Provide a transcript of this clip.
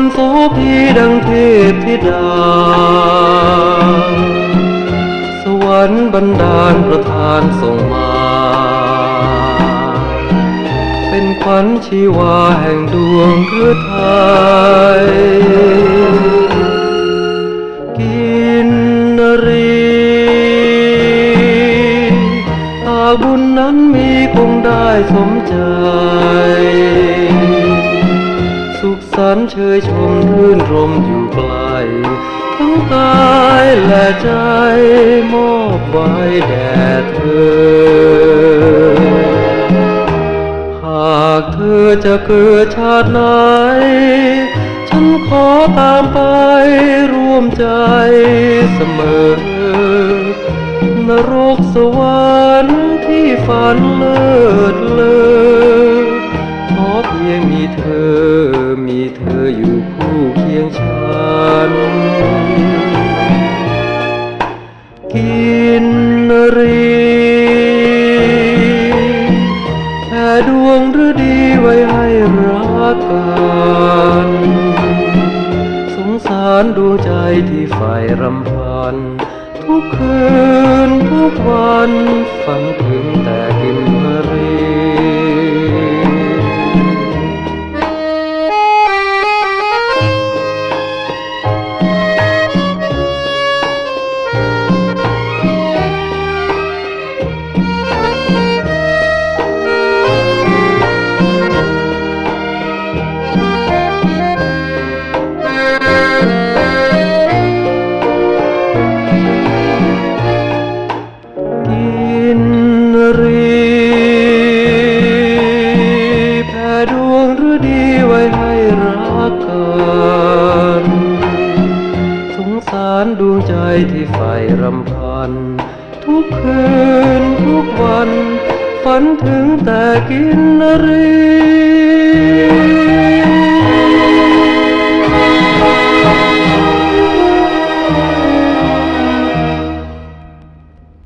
รโสพีดังเทพธิดา สวรรค์บันดาลประทานส่งมา เป็นขวัญชีวาแห่งดวงคือไทย กินนรีหาบุญนั้นมีคงได้สมใจ เชยชมรื่นรมอยู่ไกลทั้งกายและใจมอบไว้แด่เธอ หากเธอจะเกิดชาติไหน ฉันขอตามไปร่วมใจเสมอนรกสวรรค์ที่ฝันเลิศเลอขอเพียงมีเธอ ให้รักกันสงสารดวงใจที่ใฝ่รำพัน ทุกคืนทุกวันฝันถึงแต่ ดวงใจที่ใฝ่รำพัน ทุกคืนทุกวัน ฝันถึงแต่กินนรี